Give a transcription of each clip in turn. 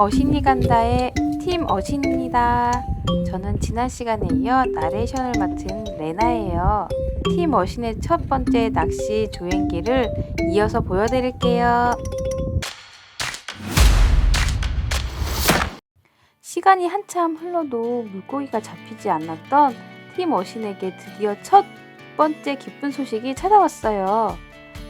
어신이 간다의 팀 어신입니다. 저는 지난 시간에 이어 나레이션을 맡은 레나예요. 팀 어신의 첫 번째 낚시 조행기를 이어서 보여드릴게요. 시간이 한참 흘러도 물고기가 잡히지 않았던 팀 어신에게 드디어 첫 번째 기쁜 소식이 찾아왔어요.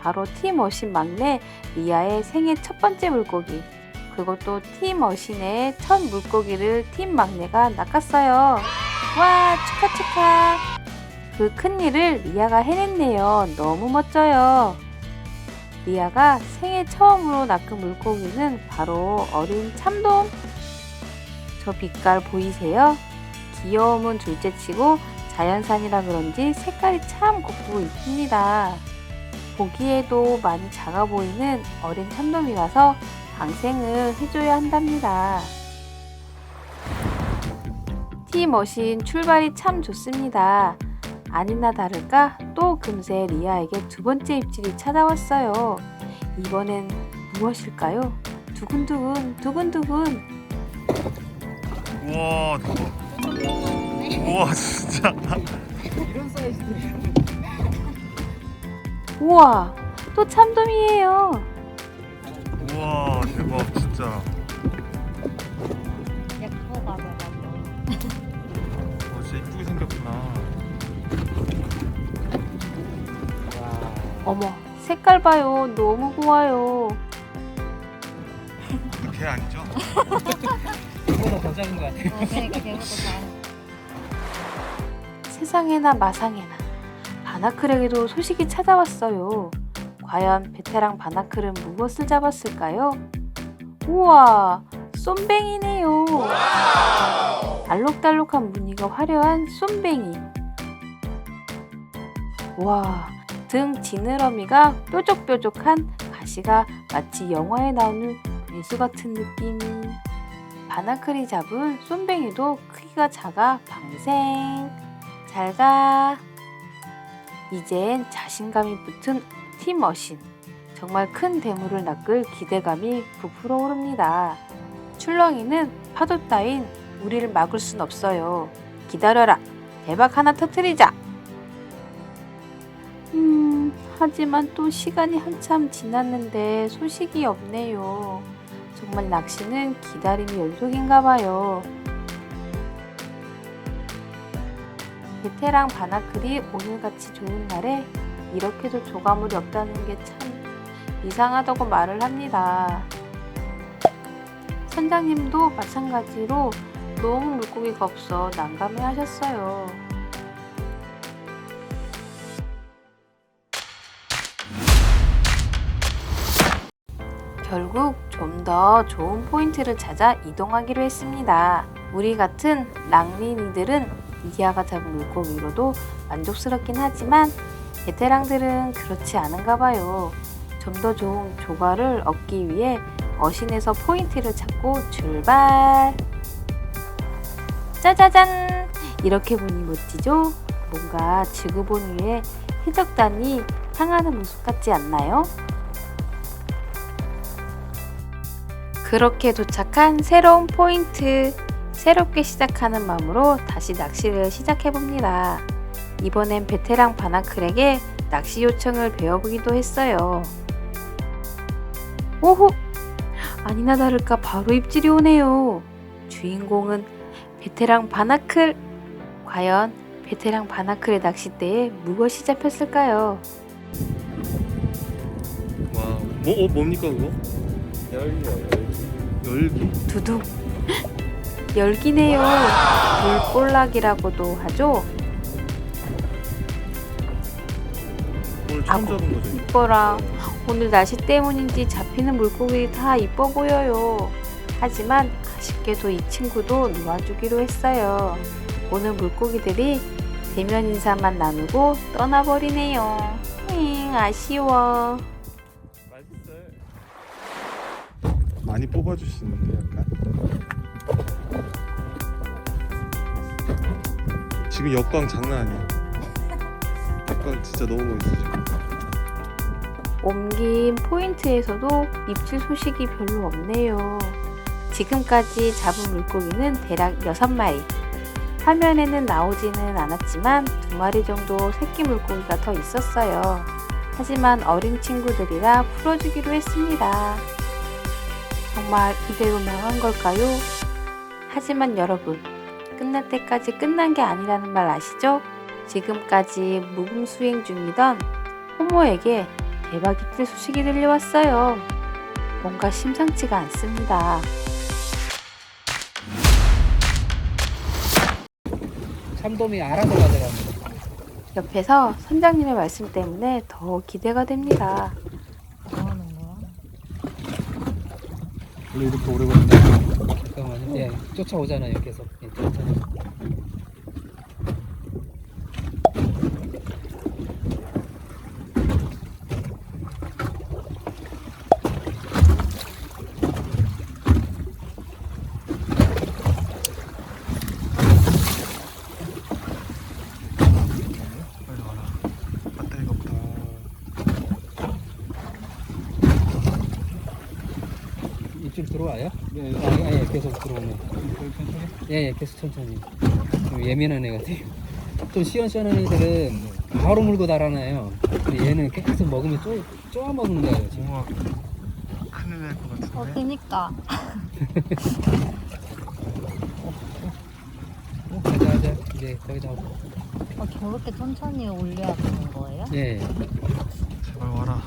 바로 팀 어신 막내 리아의 생애 첫 번째 물고기. 그것도 팀 어신의 첫 물고기를 팀 막내가 낚았어요. 와, 축하, 축하. 그 큰 일을 리아가 해냈네요. 너무 멋져요. 리아가 생애 처음으로 낚은 물고기는 바로 어린 참돔. 저 빛깔 보이세요? 귀여움은 둘째치고 자연산이라 그런지 색깔이 참 곱고 이쁩니다. 보기에도 많이 작아 보이는 어린 참돔이라서 방생을 해줘야 한답니다. 티머신 출발이 참 좋습니다. 아니나 다를까 또 금세 리아에게 두 번째 입질이 찾아왔어요. 이번엔 무엇일까요? 두근두근 두근두근 우와 대박 우와 진짜 이런 사이즈들이 우와 또 참돔이에요. 우와 대박 진짜 예뻐 맞아 맞아 어, 진짜 이쁘게 생겼구나 어머 색깔 봐요 너무 고와요. 개 아니죠? 이거보다 더 작은 거 같아 어 그러니까 걔보다 세상에나 마상에나 바나클에게도 소식이 찾아왔어요. 과연 베테랑 바나클은 무엇을 잡았을까요? 우와, 쏨뱅이네요. 알록달록한 무늬가 화려한 쏨뱅이. 와, 등 지느러미가 뾰족뾰족한 가시가 마치 영화에 나오는 배수 같은 느낌이. 바나클이 잡은 쏨뱅이도 크기가 작아 방생. 잘 가. 이젠 자신감이 붙은 팀머신. 정말 큰 대물을 낚을 기대감이 부풀어 오릅니다. 출렁이는 파도 따윈 우리를 막을 순 없어요. 기다려라. 대박 하나 터트리자. 음, 하지만 또 시간이 한참 지났는데 소식이 없네요. 정말 낚시는 기다림이 연속인가 봐요. 베테랑 바나클이 오늘같이 좋은 날에 이렇게도 조가물이 없다는 게 참 이상하다고 말을 합니다. 선장님도 마찬가지로 너무 물고기가 없어 난감해 하셨어요. 결국 좀 더 좋은 포인트를 찾아 이동하기로 했습니다. 우리 같은 랑린이들은 이디아가 잡은 물고기로도 만족스럽긴 하지만 베테랑들은 그렇지 않은가 봐요. 좀 더 좋은 조과를 얻기 위해 어신에서 포인트를 찾고 출발! 짜자잔! 이렇게 보니 멋지죠? 뭔가 지구본 위에 해적단이 향하는 모습 같지 않나요? 그렇게 도착한 새로운 포인트. 새롭게 시작하는 마음으로 다시 낚시를 시작해봅니다. 이번엔 베테랑 바나클에게 낚시 요청을 배워보기도 했어요. 오호! 아니나 다를까 바로 입질이 오네요. 주인공은 베테랑 바나클. 과연 베테랑 바나클의 낚싯대에 무엇이 잡혔을까요? 와 뭐, 어, 뭡니까 그거? 열기야 열기 두둑 열기네요 물볼락이라고도 하죠 오늘 처음 아고. 잡은 거죠? 이뻐라. 오늘 날씨 때문인지 잡히는 물고기 다 이뻐 보여요. 하지만 아쉽게도 이 친구도 놓아주기로 했어요. 오늘 물고기들이 대면 인사만 나누고 떠나버리네요. 잉 아쉬워. 맛있어요. 많이 뽑아주시는데 약간. 지금 역광 장난 아니야 역광 진짜 너무 멋있어 지금 옮긴 포인트에서도 입질 소식이 별로 없네요. 지금까지 잡은 물고기는 대략 6마리. 화면에는 나오지는 않았지만 두 마리 정도 새끼 물고기가 더 있었어요. 하지만 어린 친구들이라 풀어주기로 했습니다. 정말 이대로만 한 걸까요? 하지만 여러분, 끝날 때까지 끝난 게 아니라는 말 아시죠? 지금까지 무궁수행 중이던 호모에게 대박이 뜰 소식이 들려왔어요. 뭔가 심상치가 않습니다. 참돔이 알아서 가더라고. 옆에서 선장님의 말씀 때문에 더 기대가 됩니다. 원래 이렇게 오래 걸리나? 잠깐만요. 예, 쫓아오잖아요. 계속. 예. 빨리 와라. 배터리가 없다. 이쪽 들어와요? 예, 아, 예, 계속 들어오네. 예, 예, 계속 천천히. 좀 예민한 애 같아요. 좀 시원시원한 애들은 바로 물고 달아나요. 근데 얘는 계속 먹으면 쪼, 쪼아 먹는 거예요, 지금. 우와. 큰일 날 것 같은데. 어, 그니까. 어, 가자, 가자. 이제 거기다 하고. 어, 저렇게 천천히 올려야 되는 거예요? 예, 제발 와라.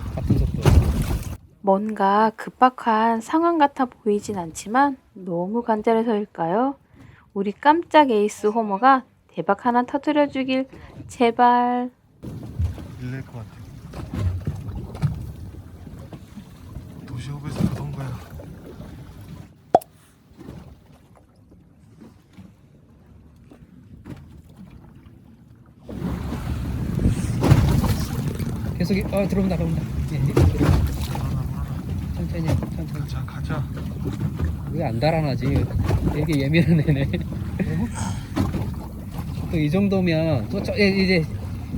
뭔가 급박한 상황 같아 보이진 않지만 너무 간절해서일까요? 우리 깜짝 에이스 호모가 대박 하나 터뜨려 주길 제발. 밀릴 것 같아. 도시업에서 그런 거야. 계속, 이- 어, 들어온다, 들어온다. 예, 예, 들어온다. 물어라 물어라. 천천히, 천천히. 자 가자. 왜 안 달아나지? 되게 예민한 애네. 또 이 정도면 또 저, 예, 이제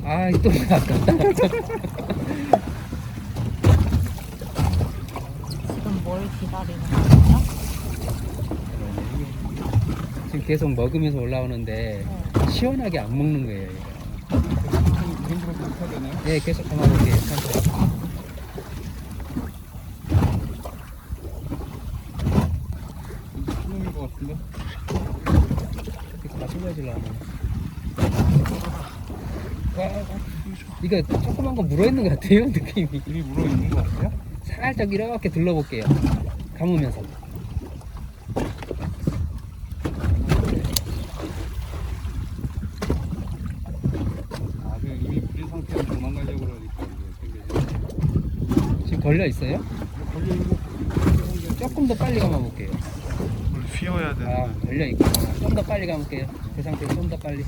아, 또 아깝다. 지금 뭘 기다리는 거예요? 지금 계속 먹으면서 올라오는데 시원하게 안 먹는 거예요. 얘가. 예, 계속 감아볼게요. 천천히. 같은데. 계속 마찬가지로. 이거 조그만 거 물어있는 것 같아요, 느낌이. 이미 물어 있는 것 같아요? 살짝 이렇게 둘러볼게요. 감으면서. 아, 그 이미 물린 상태로 도망가려고 그러니까 이게. 지금 걸려 있어요? 걸려 있고 조금 더 빨리 감아볼게요. 휘어야 아, 되는 걸려 있고. 좀 더 빨리 감을게요. 그 상태에서 좀 더 빨리.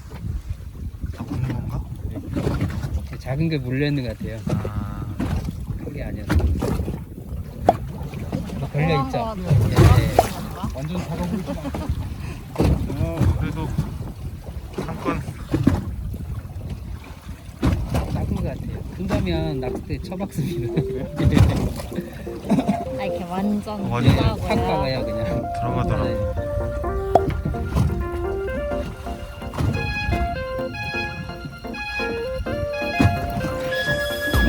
다 붙는 건가? 작은 게 물려 있는 것 같아요. 아, 크게 아니어서. 뭐 걸려 있죠? 어, 예. 완전 작아 보이지 않아. 어, 그래도 한건 작은 것 같아요. 큰다면 낚싯대 쳐박습니다. 아, 이렇게 완전 어, 예, 완전 팍 박아요, 그냥. 들어가더라고. 네.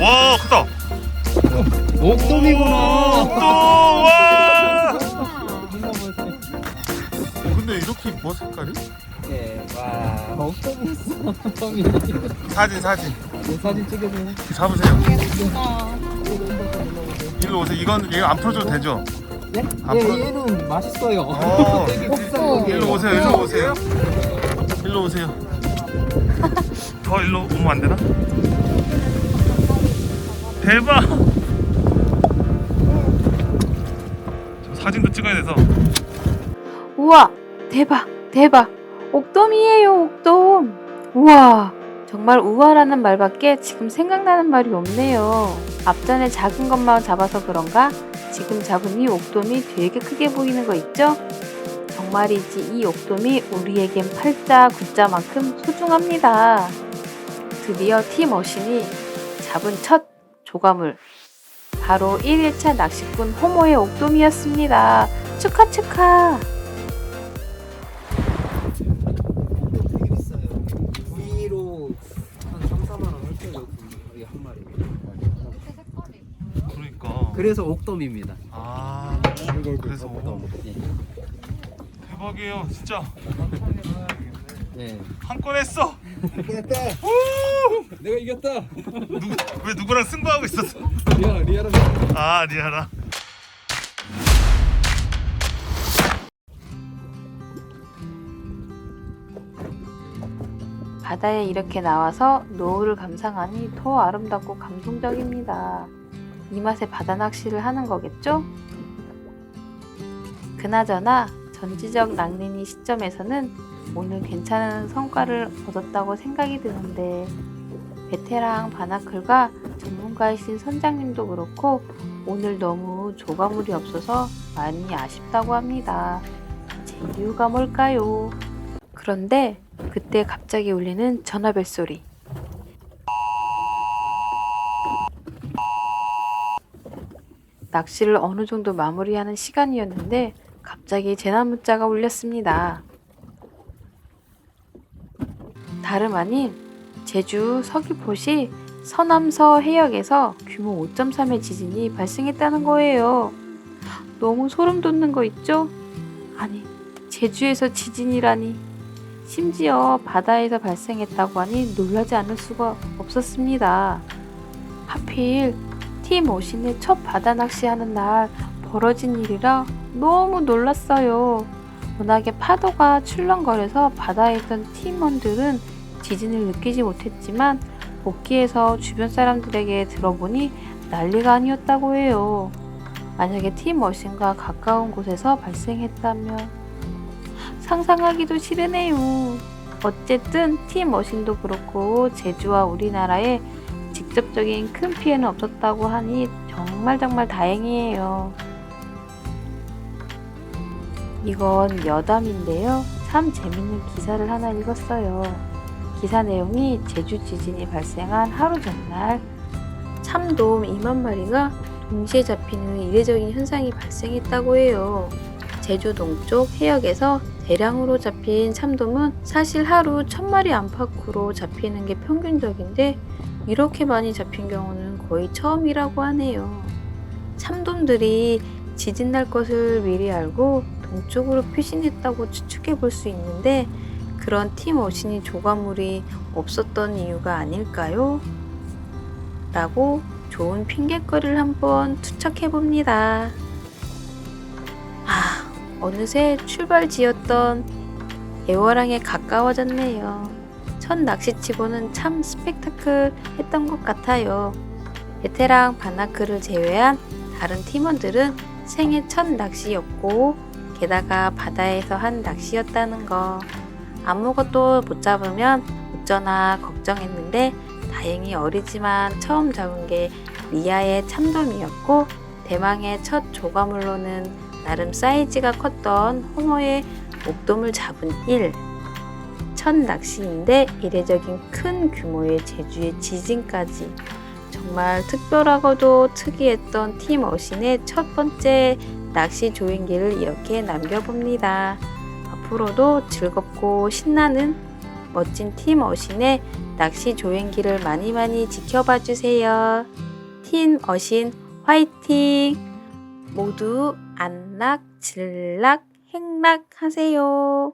와, 크다. 옥돔이구나. 또 와. 근데 이렇게 뭐 색깔이? 예, 와, 옥돔이 있어. 옥돔이. 사진 사진. 네, 사진 찍으세요. 잡으세요. 어, 일로 오세요. 이건 얘가 안 풀어줘도 되죠? 예? 앞으로- 예, 얘는 맛있어요. 어. 되게. 일로 오세요. 일로 오세요. 일로 오세요. 더 일로 오면 안 되나? 대박. 저 사진도 찍어야 돼서. 우와! 대박! 대박! 옥돔이에요, 옥돔! 우와! 정말 우와라는 말밖에 지금 생각나는 말이 없네요. 앞전에 작은 것만 잡아서 그런가? 지금 잡은 이 옥돔이 되게 크게 보이는 거 있죠? 정말이지 이 옥돔이 우리에겐 팔자, 굿자만큼 소중합니다. 드디어 티머신이 잡은 첫 조과물. 바로 1일차 낚시꾼 호모의 옥돔이었습니다. 축하 축하. 이게 한 마리. 그러니까. 그래서 옥돔입니다. 아, 그래서 예. 대박이에요, 진짜. 예. 한건 했어. 내가 이겼다. 누, 왜 누구랑 승부하고 있었어? 리아 리아랑 아, 리아라. 바다에 이렇게 나와서 노을을 감상하니 더 아름답고 감동적입니다. 이 맛에 바다 낚시를 하는 거겠죠? 그나저나 전지적 랑린이 시점에서는 오늘 괜찮은 성과를 얻었다고 생각이 드는데 베테랑 바나클과 전문가이신 선장님도 그렇고 오늘 너무 조가물이 없어서 많이 아쉽다고 합니다. 제 이유가 뭘까요? 그런데 그때 갑자기 울리는 전화벨 소리. 낚시를 어느 정도 마무리하는 시간이었는데 갑자기 재난 문자가 울렸습니다. 다름 아닌 제주 서귀포시 서남서 해역에서 규모 5.3의 지진이 발생했다는 거예요. 너무 소름 돋는 거 있죠? 아니, 제주에서 지진이라니. 심지어 바다에서 발생했다고 하니 놀라지 않을 수가 없었습니다. 하필 팀 오신의 첫 바다 낚시하는 날 벌어진 일이라 너무 놀랐어요. 워낙에 파도가 출렁거려서 바다에 있던 팀원들은 지진을 느끼지 못했지만 복귀해서 주변 사람들에게 들어보니 난리가 아니었다고 해요. 만약에 팀 머신과 가까운 곳에서 발생했다면 상상하기도 싫으네요. 어쨌든 팀 머신도 그렇고 제주와 우리나라에 직접적인 큰 피해는 없었다고 하니 정말 정말 다행이에요. 이건 여담인데요. 참 재밌는 기사를 하나 읽었어요. 기사 내용이 제주 지진이 발생한 하루 전날 참돔 2만 마리가 동시에 잡히는 이례적인 현상이 발생했다고 해요. 제주 동쪽 해역에서 대량으로 잡힌 참돔은 사실 하루 1000마리 안팎으로 잡히는 게 평균적인데 이렇게 많이 잡힌 경우는 거의 처음이라고 하네요. 참돔들이 지진 날 것을 미리 알고 동쪽으로 피신했다고 추측해 볼 수 있는데 그런 팀 어신이 조과물이 없었던 이유가 아닐까요? 라고 좋은 핑계거리를 한번 투척해 봅니다. 아, 어느새 출발지였던 애월항에 가까워졌네요. 첫 낚시치고는 참 스펙타클 했던 것 같아요. 베테랑 바나크를 제외한 다른 팀원들은 생애 첫 낚시였고, 게다가 바다에서 한 낚시였다는 거. 아무것도 못 잡으면 어쩌나 걱정했는데, 다행히 어리지만 처음 잡은 게 리아의 참돔이었고, 대망의 첫 조과물로는 나름 사이즈가 컸던 홍어의 목돔을 잡은 1. 첫 낚시인데 이례적인 큰 규모의 제주의 지진까지 정말 특별하고도 특이했던 팀 어신의 첫 번째 낚시 조행기를 이렇게 남겨봅니다. 앞으로도 즐겁고 신나는 멋진 팀 어신의 낚시 조행기를 많이 많이 지켜봐 주세요. 팀 어신 화이팅! 모두 안락, 질락, 행락 하세요.